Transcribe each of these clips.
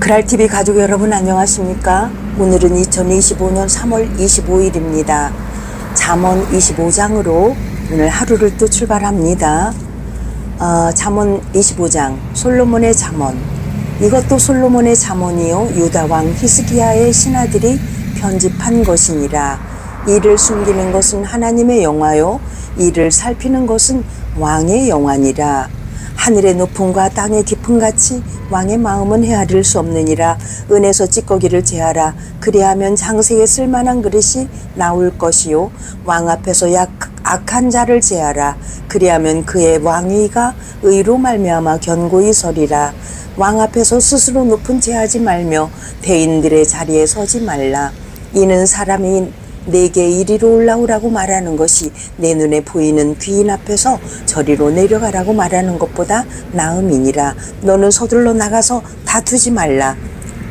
그랄TV 가족 여러분 안녕하십니까? 오늘은 2025년 3월 25일입니다. 잠언 25장으로 오늘 하루를 또 출발합니다. 어, 잠언 25장 솔로몬의 잠언 이것도 솔로몬의 잠언이요 유다 왕 히스기야의 신하들이 편집한 것이니라 이를 숨기는 것은 하나님의 영화요 이를 살피는 것은 왕의 영화니라 하늘의 높음과 땅의 깊음 같이 왕의 마음은 헤아릴 수 없느니라. 은에서 찌꺼기를 제하라. 그리하면 장세에 쓸만한 그릇이 나올 것이요. 왕 앞에서 약 악한 자를 제하라. 그리하면 그의 왕위가 의로 말미암아 견고히 서리라. 왕 앞에서 스스로 높은 제하지 말며 대인들의 자리에 서지 말라. 이는 사람이 내게 이리로 올라오라고 말하는 것이 내 눈에 보이는 귀인 앞에서 저리로 내려가라고 말하는 것보다 나음이니라 너는 서둘러 나가서 다투지 말라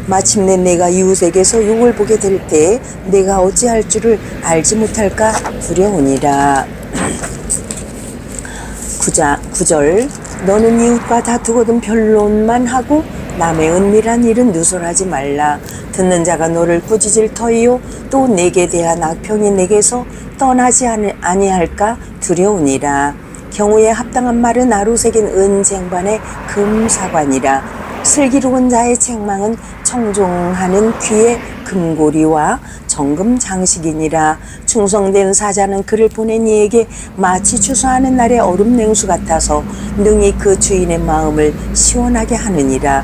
마침내 내가 이웃에게서 욕을 보게 될 때에 내가 어찌할 줄을 알지 못할까 두려우니라. 구자, 구절 너는 이웃과 다투거든 변론만 하고 남의 은밀한 일은 누설하지 말라. 듣는 자가 너를 꾸짖을 터이요 또 내게 대한 악평이 내게서 떠나지 아니- 아니할까 두려우니라. 경우에 합당한 말은 아로새긴 은쟁반의 금사관이라. 슬기로운 자의 책망은 청종하는 귀의 금고리와 정금 장식이니라 충성된 사자는 그를 보낸 이에게 마치 추수하는 날의 얼음 냉수 같아서 능히 그 주인의 마음을 시원하게 하느니라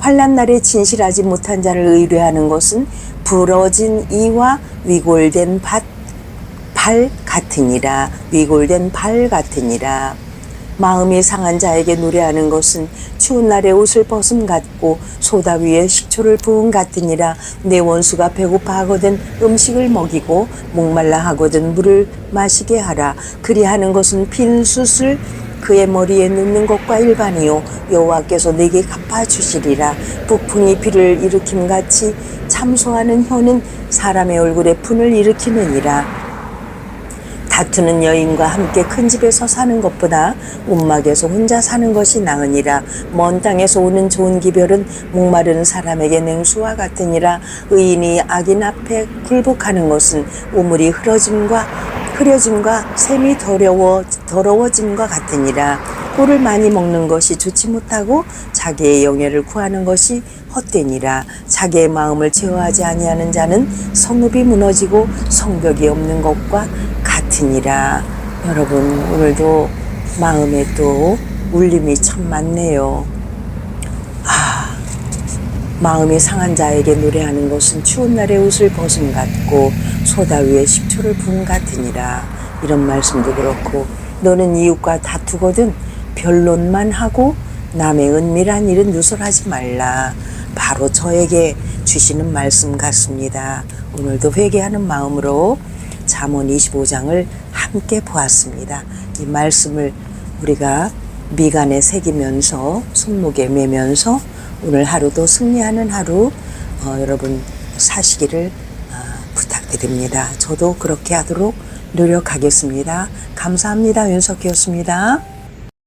환란 날에 진실하지 못한 자를 의뢰하는 것은 부러진 이와 위골된 밭, 발 같으니라. 위골된 발 같으니라. 마음이 상한 자에게 노래하는 것은 추운 날에 옷을 벗음 같고 소다 위에 식초를 부은 같으니라. 내 원수가 배고파 하거든 음식을 먹이고 목말라 하거든 물을 마시게 하라. 그리하는 것은 빈 숯을 그의 머리에 넣는 것과 일반이요. 여호와께서 내게 갚아 주시리라. 북풍이 비를 일으킴 같이 참소하는 혀는 사람의 얼굴에 분을 일으키느니라. 다투는 여인과 함께 큰 집에서 사는 것보다 움막에서 혼자 사는 것이 나으니라. 먼 땅에서 오는 좋은 기별은 목마른 사람에게 냉수와 같으니라. 의인이 악인 앞에 굴복하는 것은 우물이 흐러짐과 흐려짐과 샘이 더러워 더러워짐과 같으니라. 꿀을 많이 먹는 것이 좋지 못하고 자기의 영예를 구하는 것이 헛되니라. 자기의 마음을 제어하지 아니하는 자는 성읍이 무너지고 성벽이 없는 것과 같으니라. 여러분 오늘도 마음에 또 울림이 참 많네요. 아 마음이 상한 자에게 노래하는 것은 추운 날에 옷을 벗음 같고 소다 위에 식초를 부은 같으니라. 이런 말씀도 그렇고 너는 이웃과 다투거든 변론만 하고 남의 은밀한 일은 누설하지 말라. 바로 저에게 주시는 말씀 같습니다. 오늘도 회개하는 마음으로 잠언 25장을 함께 보았습니다. 이 말씀을 우리가 미간에 새기면서 손목에 매면서 오늘 하루도 승리하는 하루 어, 여러분 사시기를 어, 부탁드립니다. 저도 그렇게 하도록 노력하겠습니다. 감사합니다. 윤석기였습니다.